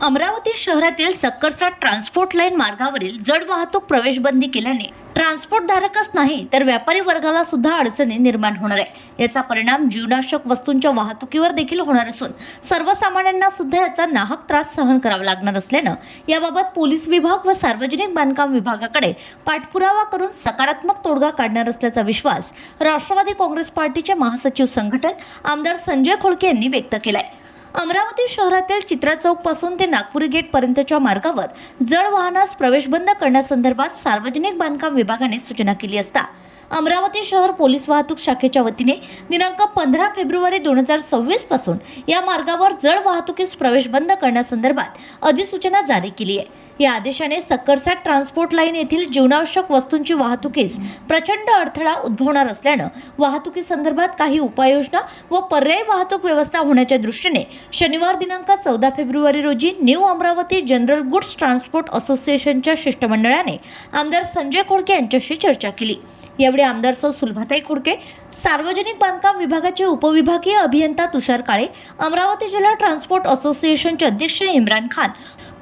अमरावती शहरातील सक्करचा transport line मार्गावरील जड वाहतूक प्रवेशबंदी केल्याने ट्रान्सपोर्टधारकच नाही तर व्यापारी वर्गाला सुद्धा अडचणी निर्माण होणार आहे याचा परिणाम जीवनाशक वस्तूंच्या वाहतुकीवर देखील होणार असून सर्वसामान्यांना सुद्धा याचा नाहक त्रास सहन करावा लागणार असल्यानं याबाबत पोलीस विभाग व सार्वजनिक बांधकाम विभागाकडे पाठपुरावा करून सकारात्मक तोडगा काढणार असल्याचा विश्वास राष्ट्रवादी काँग्रेस पार्टीचे महासचिव संघटन आमदार संजय खोळके यांनी व्यक्त केला आहे अमरावती शहरातील चित्रा चौकपासून ते नागपुरी गेट पर्यंतच्या मार्गावर जड वाहनास प्रवेश बंद करण्यासंदर्भात सार्वजनिक बांधकाम विभागाने सूचना केली असता अमरावती शहर पोलीस वाहतूक शाखेच्या वतीने दिनांक पंधरा फेब्रुवारी दोन हजार सव्वीसपासून या मार्गावर जड वाहतुकीस प्रवेश बंद करण्यासंदर्भात अधिसूचना जारी केली आहे. या आदेशाने सक्करसाट ट्रान्सपोर्ट लाईन येथील जीवनावश्यक वस्तूंची वाहतुकीस प्रचंड अडथळा उद्भवणार असल्यानं वाहतुकीसंदर्भात काही उपाययोजना व पर्यायी वाहतूक व्यवस्था होण्याच्या दृष्टीने शनिवार दिनांक चौदा फेब्रुवारी रोजी new Amravati general goods transport असोसिएशनच्या शिष्टमंडळाने आमदार संजय खोडके यांच्याशी चर्चा केली. यावेळी आमदार सौ सुलभाताई खुडके सार्वजनिक बांधकाम विभागाचे उपविभागीय अभियंता तुषार काळे अमरावती जिल्हा ट्रान्सपोर्ट असोसिएशनचे अध्यक्ष इम्रान खान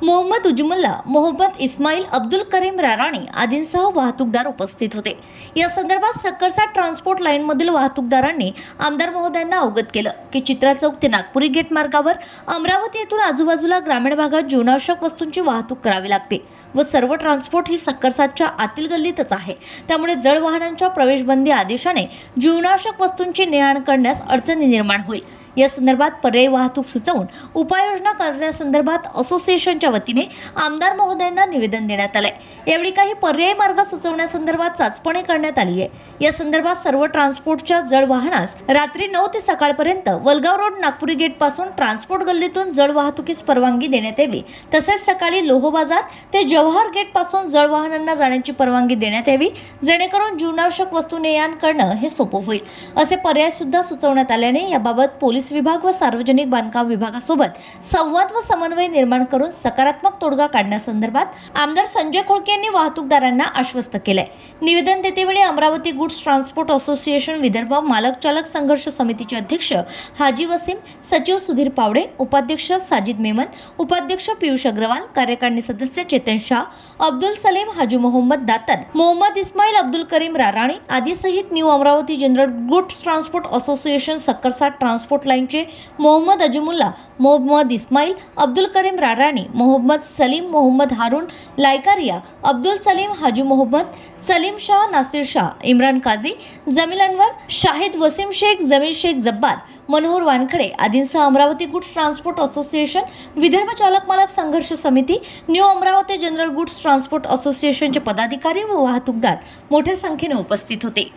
मोहम्मद उजमुल्ला मोहम्मद इस्माईल अब्दुल करीम राराणी आदींसह वाहतूकदार उपस्थित होते. या संदर्भात सक्करसा ट्रान्सपोर्ट लाईनमधील वाहतूकदारांनी आमदार महोदयांना अवगत केलं की चित्रा चौक ते नागपुरी गेट मार्गावर अमरावती येथून आजूबाजूला ग्रामीण भागात जीवनावश्यक वस्तूंची वाहतूक करावी लागते व सर्व ट्रान्सपोर्ट ही सक्करसातच्या आतील गल्लीतच आहे. त्यामुळे जड वाहनांच्या प्रवेशबंदी आदेशाने जीवनावश्यक वस्तूंची ने आण करण्यास अडचणी निर्माण होईल. या संदर्भात पर्यायी वाहतूक सुचवून उपाययोजना करण्यासंदर्भात असोसिएशनच्या वतीने आमदार महोदयांना निवेदन देण्यात आलंय. यावेळी काही पर्यायी मार्ग सुचवण्यासंदर्भात चाचपणी करण्यात आली आहे. या संदर्भात सर्व ट्रान्सपोर्टच्या जड वाहनास रात्री नऊ ते सकाळपर्यंत वलगाव रोड नागपुरी गेटपासून ट्रान्सपोर्ट गल्लीतून जड वाहतुकीस परवानगी देण्यात यावी. तसेच सकाळी लोह बाजार ते जवाहर गेटपासून जड वाहनांना जाण्याची परवानगी देण्यात यावी. जेणेकरून जीवनावश्यक वस्तू ने आण करणं हे सोपं होईल. असे पर्याय सुद्धा सुचवण्यात आल्याने याबाबत पोलीस विभाग व सार्वजनिक बांधकाम विभागासोबत संवाद व समन्वय निर्माण करून सकारात्मक तोडगा काढण्यासंदर्भात आमदार संजय खोळके यांनी वाहतूकदारांना आश्वस्त केलंय. निवेदन देतेवेळी Amravati goods transport association Vidarbha मालक चालक संघर्ष समितीचे अध्यक्ष हाजी वसीम सचिव सुधीर पावडे उपाध्यक्ष साजिद मेमन उपाध्यक्ष पियुष अग्रवाल कार्यकारिणी सदस्य चेतन शाह अब्दुल सलीम हाजू मोहम्मद दातन मोहम्मद इस्माईल अब्दुल करीम राराणी आदी सहित new Amravati general goods transport association Sakkarsath transport लाईनचे मोहम्मद अजमुल्ला मोहम्मद इस्माईल अब्दुल करीम राराणी मोहम्मद सलीम मोहम्मद हारून लायकारिया अब्दुल सलीम हाजी मोहम्मद सलीम शाह नासिर शाह इम्रान काझी जमील अनवर शाहिद वसीम शेख जमील शेख जब्बार मनोहर वानखडे आदींसह Amravati goods transport association Vidarbha चालक मालक संघर्ष समिती new Amravati general goods transport असोसिएशनचे पदाधिकारी व वाहतूकदार मोठ्या संख्येने उपस्थित होते.